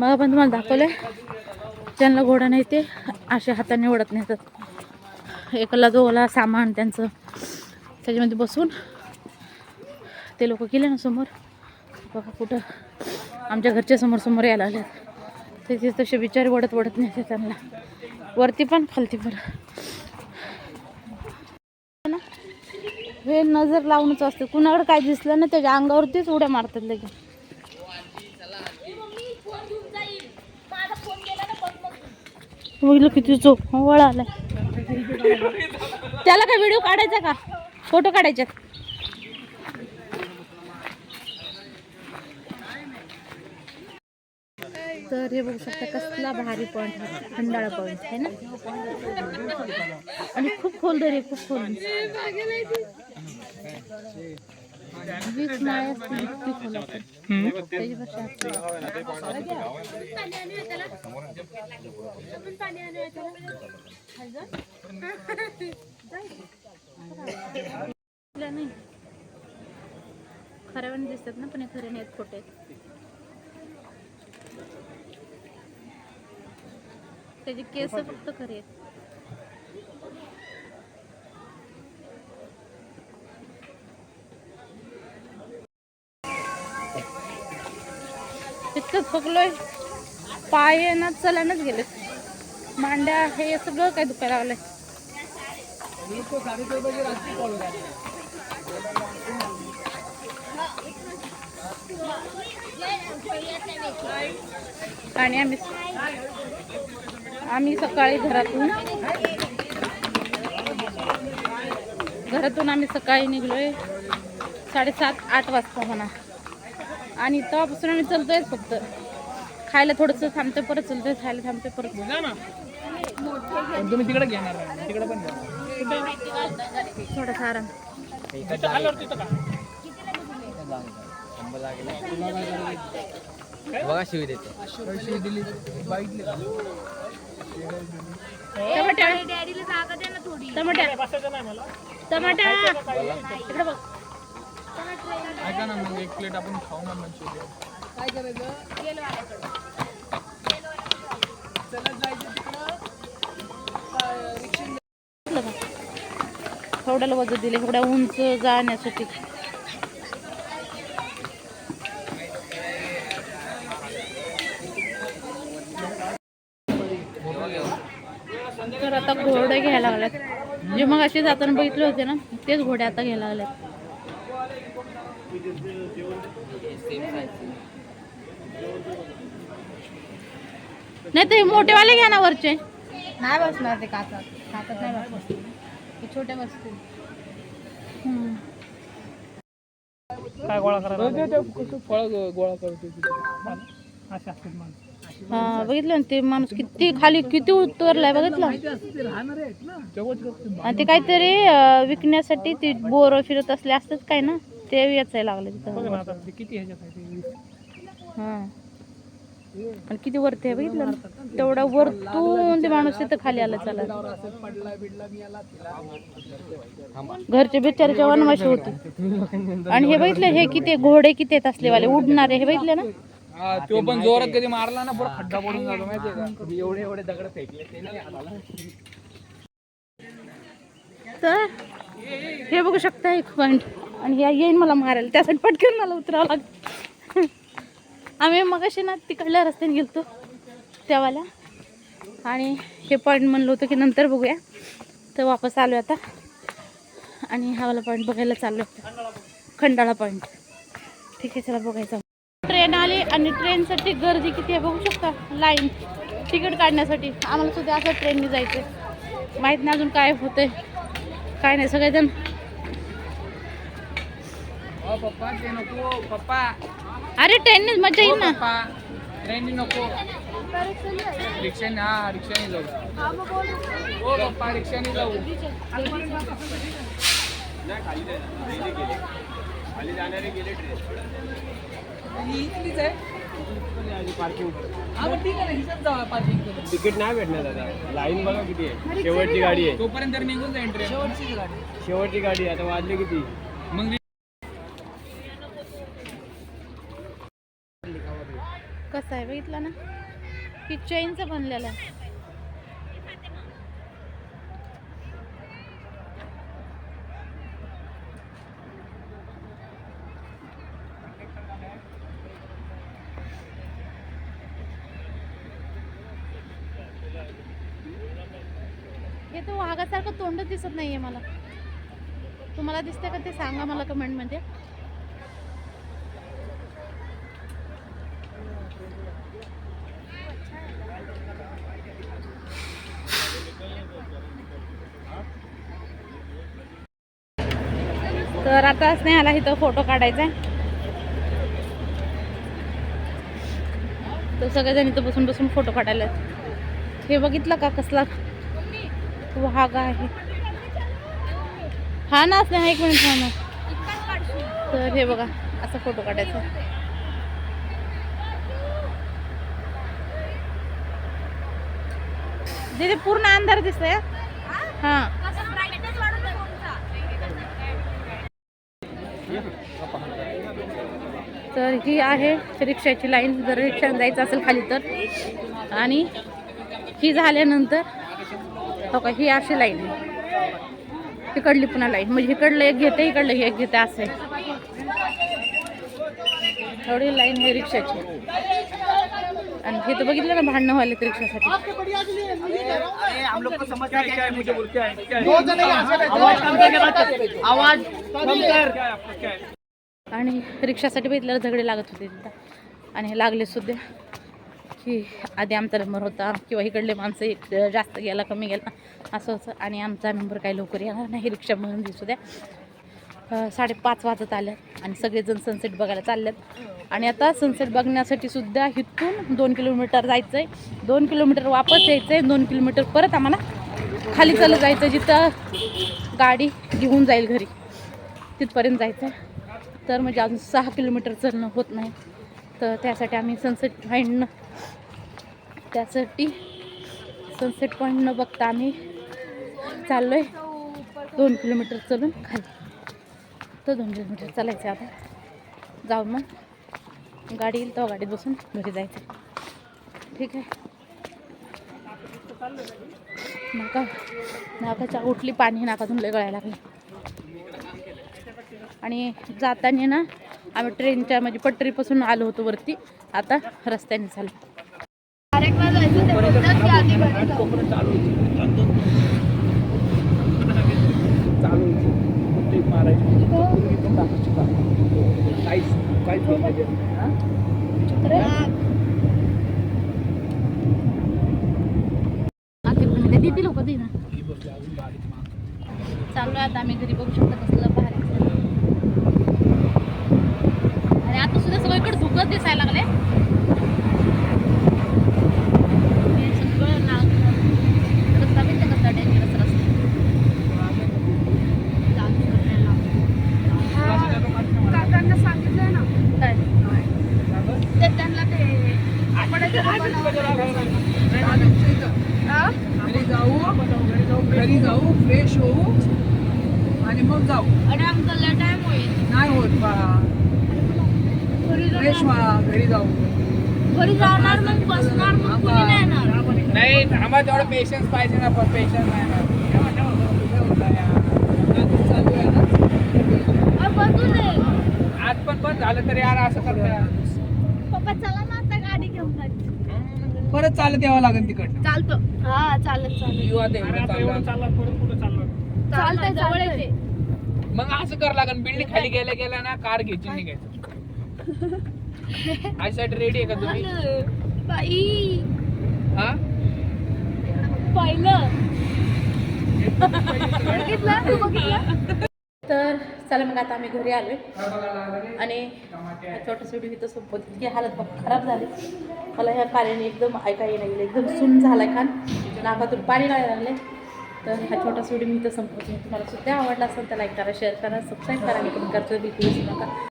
मग पण तुम्हाला दाखवलंय? त्यांना घोडा नाही ते असे हाताने ओढत नेतात एकाला दोला सामान त्यांचं. त्याच्यामध्ये बसून. ते लोक गेले ना समोर. बघा कुठं. आमच्या घरच्या समोर समोर यायला आले ते ते तसे बिचारे वडत वडत नेते त्यांना. वरती पण खालती पण ना, हे नजर लावूनच असते. कुणाकडे काय दिसलं ना त्याच्या अंगावरतीच उड्या मारतात लगेच. बघितलं किती चो वळ आलाय. त्याला काय व्हिडिओ काढायचा का? फोटो काढायचे. तर हे बघू शकता कसला भारी पॉईंट हा. खंडाळा पॉईंट आहे ना? आणि खूप खोल दर आहे, खूप खोल वीस पण असतील त्याच्यापेक्षा आपल्या नाही दिसतात ना पण हे खरे नाहीत खोटे आहेत. त्याचे केस फक्त खरे आहेत इतकं थकलोय. पाय ना चलानच गेले मांड्या हे सगळं काय दुखायला लागलंय. आणि आम्ही आम्ही सकाळी घरातून घरातून आम्ही सकाळी निघलोय. साडेसात आठ वाजता म्हणा आणि तेव्हापासून आम्ही चलतोय फक्त. खायला थोडंसं थांबते परत चलतोय खायला थांबते परत तुम्ही तिकडे घेणार. तिकडे पण. थोडासा आराम. बघा शिवी देते. दिली बघितले का? टमाटा टमाटा टमाटा इकडे बघ. ऐका ना मग एक प्लेट आपण खाऊ ना मंचुरियन काय करायचं? चलत जायचं तिकडं? एवढ्याला वजन दिले एवढ्या उंच जाण्यासाठी. तर आता घोडे घ्यायला लागल्यात जे मग असे जाताना बघितले होते ना तेच घोडे आता घ्यायला लागल्यात नाही ते मोठेवाले घ्या ना वरचे. नाही बसणार ते काचात. काचात नाही बसणार. ते छोटे बसतील. काय गोळा करायला कसं फळ गोळा करतो तिथे. असे असतात माणसं. हा बघितलं ना ते माणूस किती खाली किती उतरलाय बघितलं ते राहणारे आहेत ना. तेव्हाच करतो आणि ते काहीतरी विकण्यासाठी ते बोर फिरत असले असतात काय ना. ते वेचायला लागले बघ तिथं ना आता ते किती ह्याच्यात आहे ते वीस. हा. आणि किती वरती आहे बघितलं ना? तेवढा वरतून ते माणूस तिथं खाली आला चला असं पडला बिडला मी आला तिला घरचे बिचाराच्या वनवाशी होते. आणि हे बघितलं हे किती घोडे किती आहेत असलेवाले उडणारे हे बघितले ना? हा तो पण जोरात कधी मारला ना पुरा खड्डा पडून जातो माहितीये का? एवढे एवढे दगड फेकले ते नाही हाताला. तर हे बघू शकता एक पॉईंट आणि या येईन मला मारायला. त्यासाठी पटकन मला उतरावं लागतं. आम्ही मगाशी ना तिकडल्या रस्त्याने गेलतो त्यावाला आणि हे पॉईंट म्हणलं होतं की नंतर बघूया. तर वापस आलो आता. आणि हावाला पॉईंट बघायला चाललो खंडाळा पॉईंट ठीक आहे चला बघायचा. ट्रेन आली आणि ट्रेनसाठी गर्दी किती आहे बघू शकता? लाईन तिकीट काढण्यासाठी. आम्हाला सुद्धा असं ट्रेनने जायचं माहीत नाही अजून काय होतंय. काय नाही सगळेजण पप्पा ते नको पप्पा अरे ट्रेननेच मजा येईल ना पप्पा ट्रेननी नको रिक्षाने हा रिक्षाने जाऊ हो पप्पा रिक्षाने जाऊ इथलीच आहे मग ठीक आहे ना हिच्यात जाऊ पार्किंग करून तिकीट नाही भेटणार दादा लाईन बघा किती आहे शेवटची गाडी आहे तोपर्यंत तर निघून ट्रेन गाडी शेवटची गाडी आहे आता वाजले किती मग कसं आहे बघितला ना? की चैनचं बनलेलं आहे. हे तर वाघासारखं तोंडच दिसत नाहीये मला. तुम्हाला दिसतंय का ते सांगा मला कमेंटमध्ये तर आता स्नेहाला इथं फोटो काढायचा आहे. तर सगळेजण इथं बसून बसून फोटो काढायला हे बघितलं का कसला वाघ आहे? हा ना स्नेहा एक मिनिट हा ना. तर हे बघा असा फोटो काढायचा तिथे पूर्ण अंधार दिसतोय. हा. तर ही आहे रिक्षाची लाईन. जर रिक्षा जायचं असेल खाली तर. आणि ही झाल्यानंतर हो का ही अशी लाईन इकडली तिकडली पुन्हा लाईन. म्हणजे इकडलं एक घेते इकडलं एक घेते असे थोडी लाईन आहे रिक्षाची. आणि हे तर बघितलं ना भांडणं व्हायला रिक्षासाठी. आणि रिक्षासाठी बघितल्याला झगडे लागत होते तिथं. आणि हे लागले सुद्धा की आधी आमचा नंबर होता किंवा इकडले माणसं एक जास्त गेला कमी गेला असं होतं. आणि आमचा नंबर काही लवकर येणार नाही रिक्षामधून दिसू द्या. साडेपाच वाजत आल्यात आणि सगळेजण सनसेट बघायला चालल्यात आणि आता सनसेट बघण्यासाठी सुद्धा इथून दोन किलोमीटर जायचं आहे दोन किलोमीटर वापस यायचं आहे दोन किलोमीटर परत आम्हाला खाली चालत जायचं जिथं गाडी घेऊन जाईल घरी. तिथपर्यंत जायचं आहे तर म्हणजे अजून सहा किलोमीटर चलणं होत नाही. तर त्यासाठी आम्ही सनसेट पॉईंटनं त्यासाठी सनसेट पॉईंट न बघता आम्ही चाललो आहे दोन किलोमीटर चलून खाली. फक्त दोन किलोमीटर चालायचं आहे आता. जाऊन मग. गाडी येईल तेव्हा गाडीत बसून घरी जायचं. ठीक आहे. नाका. नाकाच्या उठली पाणी नाकातून लय गळायला लागली. आणि जाताना ना आम्ही ट्रेनच्या म्हणजे पटरीपासून आलो होतो वरती. आता रस्त्याने चाललो देते लोक दे ना चाललो आता आम्ही घरी बघू शकतो कसलं भारी आणि आता सुद्धा सगळीकडे धुकच दिसायला लागले हे सगळं नाग रस्ता बघितलं कसला डेंजरस रस्ता चालू करायला. काकांना सांगितलंय ना काय ते त्यांना ते घरी जाऊ घरी जाऊ फ्रेश होऊ आणि मग जाऊ. आमचा लय टाइम होईल. नाही होत बाळा घरी फ्रेश व्हा घरी जाऊ. घरी जाणार मग बसणार मग कुणी नाही येणार. नाही थांबा तेवढं पेशन्स पाहिजे ना पण पेशन्स नाही ना. अरे आज पण बंद झालं तरी यार असं करता पप्पा चला ना आता गाडी घेऊन जायचं परत चालत यावं लागेल तिकडनं. चालतो. हा चालत चालत. युवा ते एवढं चाललं. चालतंय जवळ येते. मग असं कर लागेल बिल्डिंग खाली गेल्या गेल्या ना कार घ्यायची निघायचं. आयसाठी रेडी आहे का तुम्ही? बाई. हा? पहिलं. बघितलं तू बघितलं? तर चला मग आता आम्ही घरी आलोय. आणि छोटं व्हिडिओ इथं संपत इतकी हालत बघ खराब झाली. मला ह्या कार्याने एकदम ऐकायला नाही गेलं. एकदम सुन झालाय खान. नाकातून पाणी गायला लागले. तर हा छोटासा व्हिडिओ मी इथं संपवते. तुम्हाला सुद्धा आवडला असेल तर लाईक करा शेअर करा सबस्क्राईब करा. मी कमेंट करतो बिलकुल नका